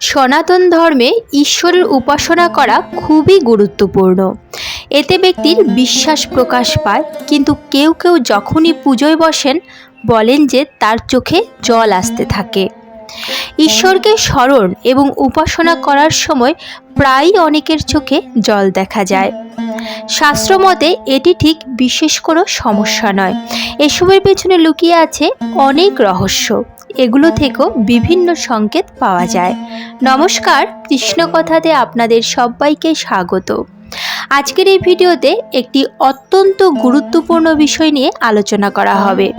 সনাতন ধর্মে ঈশ্বরের উপাসনা করা খুবই গুরুত্বপূর্ণ। এতে ব্যক্তির বিশ্বাস প্রকাশ পায়, কিন্তু কেউ কেউ যখনই পুজোয় বসেন, বলেন যে তার চোখে জল আসতে থাকে। ঈশ্বরকে স্মরণ এবং উপাসনা করার সময় প্রায়ই অনেকের চোখে জল দেখা যায়। শাস্ত্রমতে এটি ঠিক বিশেষ কোনো সমস্যা নয়। এসবের পেছনে লুকিয়ে আছে অনেক রহস্য। এগুলো থেকেও বিভিন্ন সংকেত পাওয়া যায়। নমস্কার, কৃষ্ণকথাতে আপনাদের সবাইকে স্বাগত। আজকের এই ভিডিওতে একটি অত্যন্ত গুরুত্বপূর্ণ বিষয় নিয়ে আলোচনা করা হবে।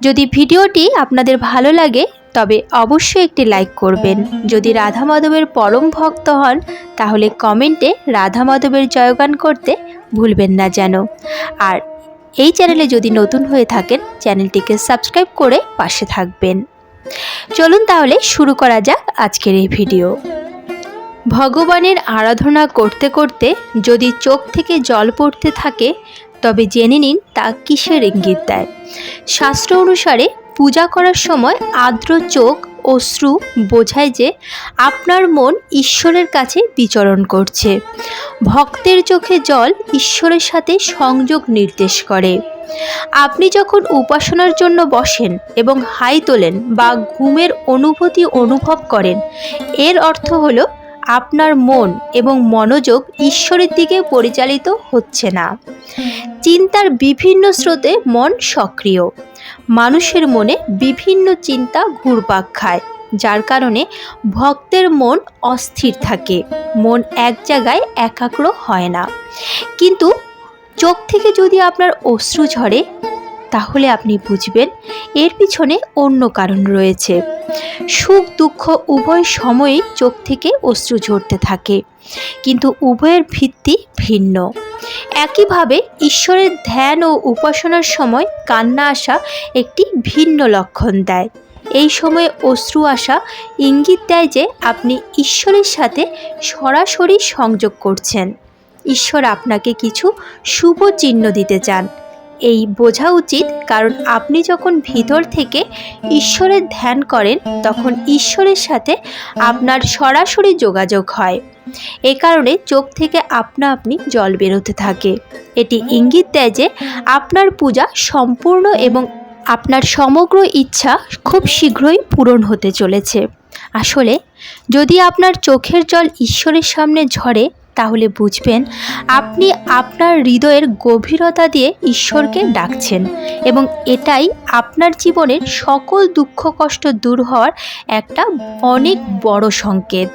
যদি ভিডিওটি আপনাদের ভালো লাগে, তবে অবশ্যই একটি লাইক করবেন। যদি রাধা মাধবের পরম ভক্ত হন, তাহলে কমেন্টে রাধা মাধবের জয়গান করতে ভুলবেন না যেন। আর এই চ্যানেলে যদি নতুন হয়ে থাকেন, চ্যানেলটিকে সাবস্ক্রাইব করে পাশে থাকবেন। চলুন তাহলে শুরু করা যাক আজকের এই ভিডিও। ভগবানের আরাধনা করতে করতে যদি চোখ থেকে জল পড়তে থাকে, তবে জেনে নিন তা কিসের ইঙ্গিত দেয়। শাস্ত্র অনুসারে পূজা করার সময় আর্দ্র চোখ অশ্রু বোঝায় যে আপনার মন ঈশ্বরের কাছে বিচরণ করছে। ভক্তের চোখে জল ঈশ্বরের সাথে সংযোগ নির্দেশ করে। আপনি যখন উপাসনার জন্য বসেন এবং হাই তোলেন বা ঘুমের অনুভূতি অনুভব করেন, এর অর্থ হলো আপনার মন এবং মনোযোগ ঈশ্বরের দিকে পরিচালিত হচ্ছে না। চিন্তার বিভিন্ন স্রোতে মন সক্রিয়। মানুষের মনে বিভিন্ন চিন্তা ঘুরপাক খায়, যার কারণে ভক্তের মন অস্থির থাকে। মন এক জায়গায় একাগ্র হয় না। কিন্তু চোখ থেকে যদি আপনার অশ্রু ঝরে, তাহলে আপনি বুঝবেন এর পিছনে অন্য কারণ রয়েছে। সুখ, দুঃখ, উভয় সময়েই চোখ থেকে অশ্রু ঝরতে থাকে। কিন্তু উভয়ের ভিত্তি ভিন্ন। একইভাবে ঈশ্বরের ধ্যান ও উপাসনার সময় কান্না আসা একটি ভিন্ন লক্ষণ দেয়। এই সময়ে অশ্রু আসা ইঙ্গিত দেয় যে আপনি ঈশ্বরের সাথে সরাসরি সংযোগ করছেন। ঈশ্বর আপনাকে কিছু শুভ চিহ্ন দিতে চান। এই বোঝা উচিত কারণ আপনি যখন ভিতর থেকে ঈশ্বরের ধ্যান করেন, তখন ঈশ্বরের সাথে আপনার সরাসরি যোগাযোগ হয়। এ কারণে চোখ থেকে আপনা আপনি জল বেরোতে থাকে। এটি ইঙ্গিত দেয় যে আপনার পূজা সম্পূর্ণ এবং আপনার সমগ্র ইচ্ছা খুব শীঘ্রই পূরণ হতে চলেছে। আসলে যদি আপনার চোখের জল ঈশ্বরের সামনে ঝরে তাহলে বুঝবেন আপনি আপনার হৃদয়ের গভীরতা দিয়ে ঈশ্বরকে ডাকছেন এবং এটাই আপনার জীবনের সকল দুঃখ কষ্ট দূর হওয়ার একটা অনেক বড় সংকেত।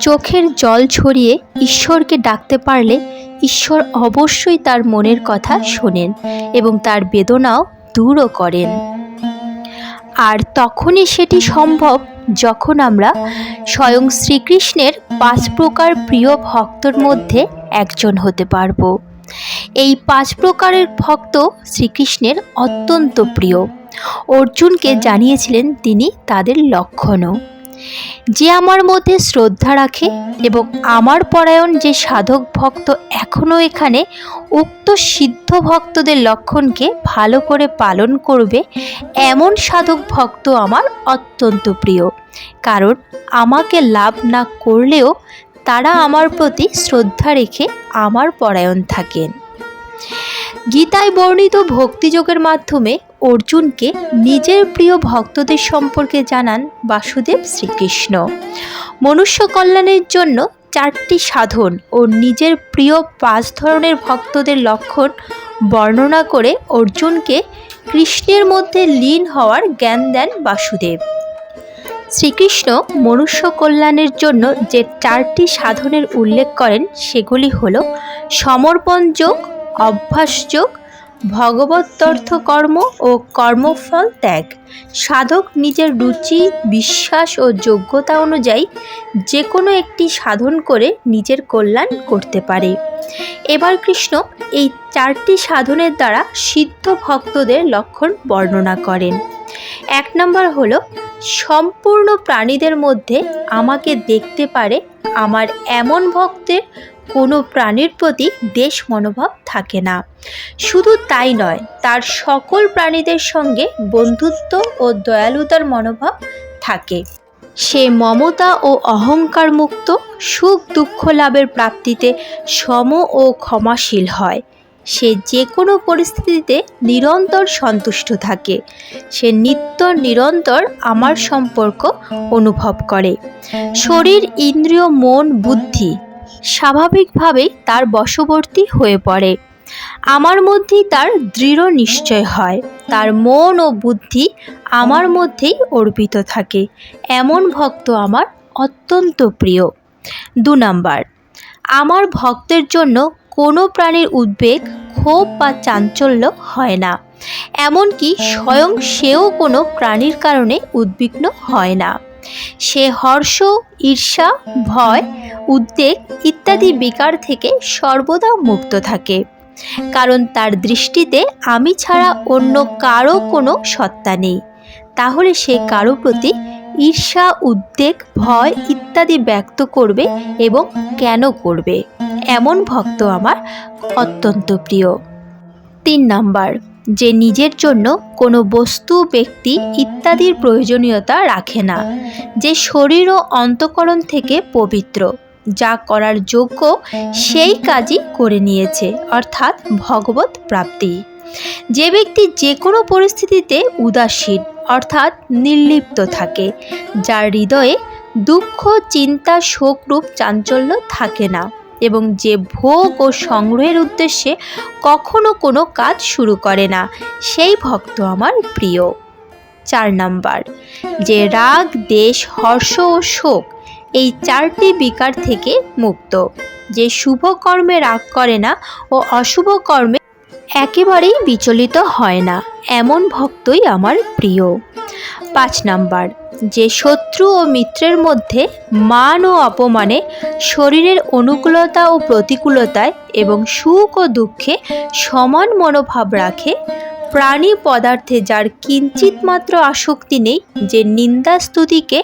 চোখের জল ছড়িয়ে ঈশ্বরকে ডাকতে পারলে ঈশ্বর অবশ্যই তার মনের কথা শোনেন এবং তার বেদনাও দূরও করেন। আর তখনই সেটি সম্ভব যখন আমরা স্বয়ং শ্রীকৃষ্ণের পাঁচ প্রকার প্রিয় ভক্তর মধ্যে একজন হতে পারব। এই পাঁচ প্রকারের ভক্ত শ্রীকৃষ্ণের অত্যন্ত প্রিয়। অর্জুনকে জানিয়েছিলেন তিনি তাদের লক্ষণও। যে আমার মধ্যে শ্রদ্ধা রাখে এবং আমার পরায়ণ যে সাধক ভক্ত এখনও এখানে উক্ত সিদ্ধ ভক্তদের লক্ষণকে ভালো করে পালন করবে, এমন সাধক ভক্ত আমার অত্যন্ত প্রিয়। কারণ আমাকে লাভ না করলেও তারা আমার প্রতি শ্রদ্ধা রেখে আমার পরায়ণ থাকেন। গীতায় বর্ণিত ভক্তিযোগের মাধ্যমে অর্জুনকে নিজের প্রিয় ভক্তদের সম্পর্কে জানান বাসুদেব শ্রীকৃষ্ণ। মনুষ্য কল্যাণের জন্য চারটি সাধন ও নিজের প্রিয় পাঁচ ধরনের ভক্তদের লক্ষণ বর্ণনা করে অর্জুনকে কৃষ্ণের মধ্যে লীন হওয়ার জ্ঞান দেন বাসুদেব। শ্রীকৃষ্ণ মনুষ্য কল্যাণের জন্য যে চারটি সাধনের উল্লেখ করেন, সেগুলি হল সমর্পণ যোগ, অভ্যাস যোগ ভগবতর্থ কর্ম ও কর্মফল ত্যাগ। সাধক নিজের রুচি, বিশ্বাস ও যোগ্যতা অনুযায়ী যে কোনো একটি সাধন করে নিজের কল্যাণ করতে পারে। এবার কৃষ্ণ এই চারটি সাধনের দ্বারা সিদ্ধ ভক্তদের লক্ষণ বর্ণনা করেন। এক নম্বর হলো, সম্পূর্ণ প্রাণীদের মধ্যে আমাকে দেখতে পারে আমার এমন ভক্তের কোনো প্রাণীর প্রতি দেশ মনোভাব থাকে না। শুধু তাই নয়, তার সকল প্রাণীদের সঙ্গে বন্ধুত্ব ও দয়ালুতার মনোভাব থাকে। সে মমতা ও অহংকার মুক্ত সুখ দুঃখ লাভের প্রাপ্তিতে সম ও ক্ষমাশীল হয়। সে যে কোনো পরিস্থিতিতে নিরন্তর সন্তুষ্ট থাকে। সে নিত্য নিরন্তর আমার সম্পর্ক অনুভব করে। শরীর, ইন্দ্রিয়, মন, বুদ্ধি স্বাভাবিকভাবেই তার বশবর্তী হয়ে পড়ে। আমার মধ্যেই তার দৃঢ় নিশ্চয় হয়। তার মন ও বুদ্ধি আমার মধ্যেই অর্পিত থাকে। এমন ভক্ত আমার অত্যন্ত প্রিয়। দু নাম্বার, আমার ভক্তের জন্য কোনো প্রাণীর উদ্বেগ, ক্ষোভ বা চাঞ্চল্য হয় না। এমনকি স্বয়ং সেও কোনো প্রাণীর কারণে উদ্বিগ্ন হয় না। সে হর্ষ, ঈর্ষা, ভয়, উদ্বেগ ইত্যাদি বিকার থেকে সর্বদা মুক্ত থাকে। কারণ তার দৃষ্টিতে আমি ছাড়া অন্য কারও কোনো সত্তা নেই। তাহলে সে কারও প্রতি ঈর্ষা, উদ্বেগ, ভয় ইত্যাদি ব্যক্ত করবে এবং কেন করবে? এমন ভক্ত আমার অত্যন্ত প্রিয়। তিন নাম্বার যে নিজের জন্য কোনো বস্তু, ব্যক্তি ইত্যাদির প্রয়োজনীয়তা রাখে না, যে শরীর ও অন্তকরণ থেকে পবিত্র, যা করার যোগ্য সেই কাজই করে নিয়েছে, অর্থাৎ ভগবত প্রাপ্তি। যে ব্যক্তি যে কোনো পরিস্থিতিতে উদাসীন, অর্থাৎ নির্লিপ্ত থাকে, যার হৃদয়ে দুঃখ, চিন্তা, শোকরূপ, চাঞ্চল্য থাকে না এবং যে ভোগ ও সংগ্রহের উদ্দেশ্যে কখনো কোনো কাজ শুরু করে না। সেই ভক্ত আমার প্রিয়। চার নাম্বার, যে রাগ, দেশ, হর্ষ ও শোক এই চারটি বিকার থেকে মুক্ত। যে শুভ কর্মে রাগ করে না ও অশুভ কর্মে একেবারেই বিচলিত হয় না, এমন ভক্তই আমার প্রিয়। পাঁচ নাম্বার, যে শত্রু ও মিত্রের মধ্যে মান ও অপমানে শরীরের অনুকূলতা ও প্রতিকূলতায় এবং সুখ ও দুঃখে সমান মনোভাব রাখে, প্রাণী পদার্থে যার কিঞ্চিত মাত্র আসক্তি নেই, যে নিন্দা স্তুতিকে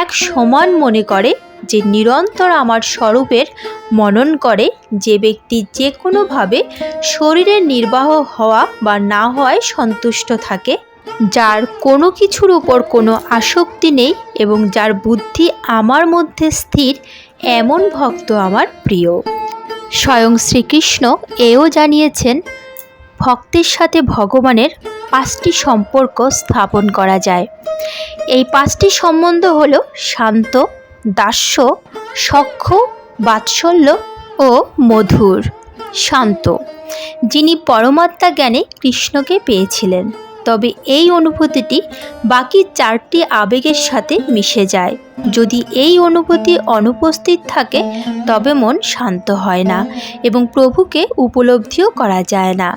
এক সমান মনে করে, যে নিরন্তর আমার স্বরূপের মনন করে, যে ব্যক্তি যে কোনোভাবে শরীরের নির্বাহ হওয়া বা না হওয়ায় সন্তুষ্ট থাকে। যার কোনো কিছুর উপর কোনো আসক্তি নেই এবং যার বুদ্ধি আমার মধ্যে স্থির, এমন ভক্ত আমার প্রিয়। স্বয়ং শ্রীকৃষ্ণ এও জানিয়েছেন, ভক্তের সাথে ভগবানের পাঁচটি সম্পর্ক স্থাপন করা যায়। এই পাঁচটি সম্বন্ধ হল শান্ত, দাস্য সখ্য বাৎসল্য ও মধুর। শান্ত, যিনি পরমাত্মা জ্ঞানে কৃষ্ণকে পেয়েছিলেন। তবে এই অনুভূতিটি বাকি চারটি আবেগের সাথে মিশে যায়। যদি এই অনুভূতি অনুপস্থিত থাকে, তবে মন শান্ত হয় না এবং প্রভুকে উপলব্ধিও করা যায় না।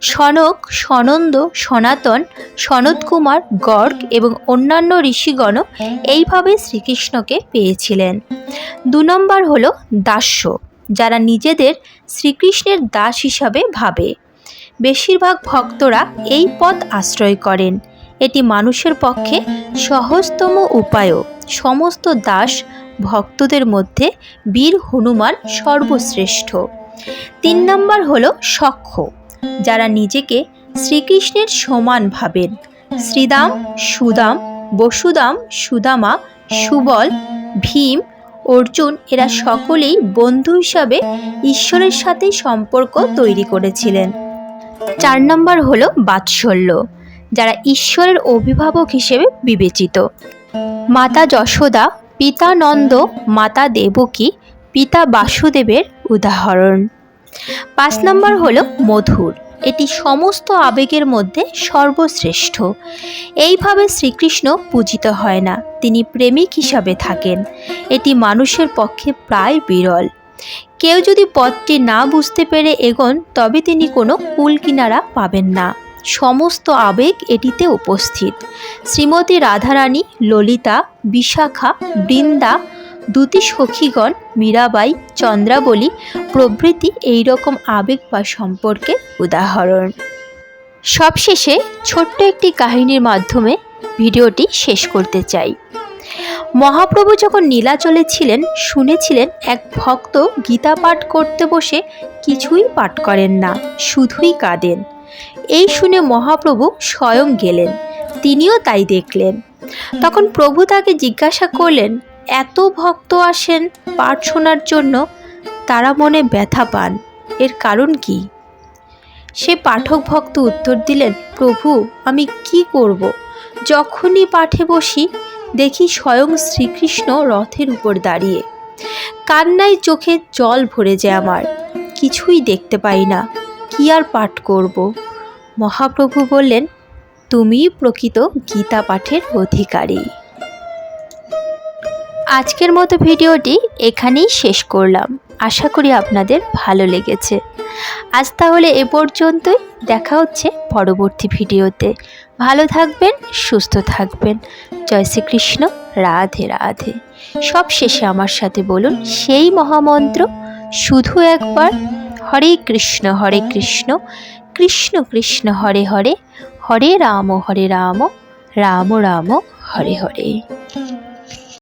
সনক, সনন্দ, সনাতন, সনৎ কুমার, গর্গ এবং অন্যান্য ঋষিগণও এইভাবে শ্রীকৃষ্ণকে পেয়েছিলেন। দু নম্বর হল দাস্য, যারা নিজেদের শ্রীকৃষ্ণের দাস হিসাবে ভাবে। বেশিরভাগ ভক্তরা এই পথ আশ্রয় করেন। এটি মানুষের পক্ষে সহজতম উপায়ও। সমস্ত দাস ভক্তদের মধ্যে বীর হনুমান সর্বশ্রেষ্ঠ। তিন নম্বর হল সখ্য। যারা নিজেকে শ্রীকৃষ্ণের সমান ভাবেন। শ্রীদাম, সুদাম, বসুদাম, সুদামা, সুবল, ভীম, অর্জুন এরা সকলেই বন্ধু হিসাবে ঈশ্বরের সাথে সম্পর্ক তৈরি করেছিলেন। চার নম্বর হলো বাৎসল্য, যারা ঈশ্বরের অভিভাবক হিসেবে বিবেচিত। মাতা যশোদা, পিতা নন্দ, মাতা দেবকী, পিতা বাসুদেবের উদাহরণ। পাঁচ নম্বর হল মধুর, এটি সমস্ত আবেগের মধ্যে সর্বশ্রেষ্ঠ। এইভাবে শ্রীকৃষ্ণ পূজিত হয় না, তিনি প্রেমিক হিসাবে থাকেন। এটি মানুষের পক্ষে প্রায় বিরল। কেউ যদি পথটি না বুঝতে পেরে এগোন, তবে তিনি কোনো কুল কিনারা পাবেন না। সমস্ত আবেগ এটিতে উপস্থিত। শ্রীমতী রাধারানী, ললিতা, বিশাখা, বৃন্দা দুটি সখীগণ, মীরাবাই, চন্দ্রাবলী প্রভৃতি এই রকম আবেগ বা সম্পর্কে উদাহরণ। সবশেষে ছোট্ট একটি কাহিনীর মাধ্যমে ভিডিওটি শেষ করতে চাই। মহাপ্রভু যখন নীলাচলে ছিলেন, শুনেছিলেন এক ভক্ত গীতা পাঠ করতে বসে কিছুই পাঠ করেন না, শুধুই কাঁদেন। এই শুনে মহাপ্রভু স্বয়ং গেলেন, তিনিও তাই দেখলেন। তখন প্রভু তাকে জিজ্ঞাসা করলেন, এত ভক্ত আসেন পাঠ শোনার জন্য, তারা মনে ব্যথা পান, এর কারণ কি? সে পাঠক ভক্ত উত্তর দিলেন, প্রভু, আমি কি করব? যখনই পাঠে বসি দেখি স্বয়ং শ্রীকৃষ্ণ রথের উপর দাঁড়িয়ে। কান্নায় চোখে জল ভরে যায় আমার। কিছুই দেখতে পাই না। কি আর পাঠ করব? মহাপ্রভু বললেন, তুমি প্রকৃত গীতা পাঠের অধিকারী। আজকের মতো ভিডিওটি এখানেই শেষ করলাম। আশা করি আপনাদের ভালো লেগেছে। আজ তাহলে এ পর্যন্তই। দেখা হচ্ছে পরবর্তী ভিডিওতে। ভালো থাকবেন, সুস্থ থাকবেন। জয় শ্রীকৃষ্ণ, রাধে রাধে। সব শেষে আমার সাথে বলুন, সেই মহামন্ত্র, শুধু একবার, হরে কৃষ্ণ হরে কৃষ্ণ কৃষ্ণ কৃষ্ণ, হরে হরে হরে রাম হরে রাম রাম রাম, হরে হরে।